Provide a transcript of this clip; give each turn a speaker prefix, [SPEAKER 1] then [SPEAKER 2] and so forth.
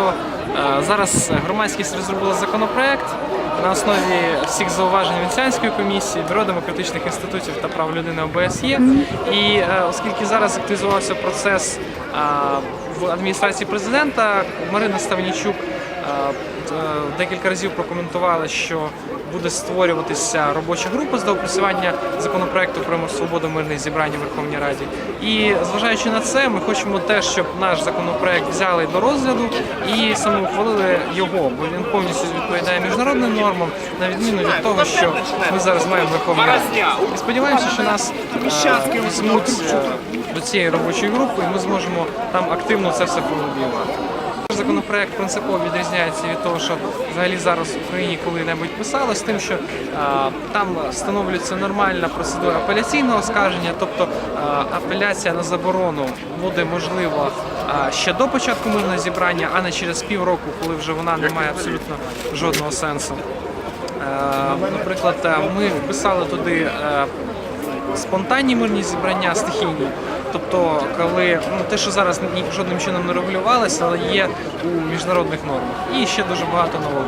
[SPEAKER 1] Е, Зараз громадськість розробила законопроект на основі всіх зауважень Венеціанської комісії, бюро демократичних інститутів та прав людини ОБСЄ. І е, оскільки зараз активізувався процес е, в адміністрації президента, Марина Ставнічук декілька разів прокоментувала, що буде створюватися робоча група з доопрацювання законопроекту про свободу мирних зібрань у Верховній Раді. І зважаючи на це, ми хочемо теж, щоб наш законопроект взяли до розгляду і саме ухвалили його, бо він повністю відповідає міжнародним нормам, на відміну від того, що ми зараз маємо в Верховній Раді. І сподіваємося, що нас е, візьмуть е, до цієї робочої групи, і ми зможемо там активно це все пролобіювати. Законопроект принципово відрізняється від того, що взагалі зараз в Україні коли-небудь писалось, тим, що а, там встановлюється нормальна процедура апеляційного скарження, тобто а, апеляція на заборону буде можлива а, ще до початку мирного зібрання, а не через півроку, коли вже вона не має абсолютно жодного сенсу. Е, Наприклад, ми писали туди е, спонтанні мирні зібрання стихійні. Тобто, коли ну, те, що зараз ні- жодним чином не регулювалося, але є у міжнародних нормах. І ще дуже багато нового.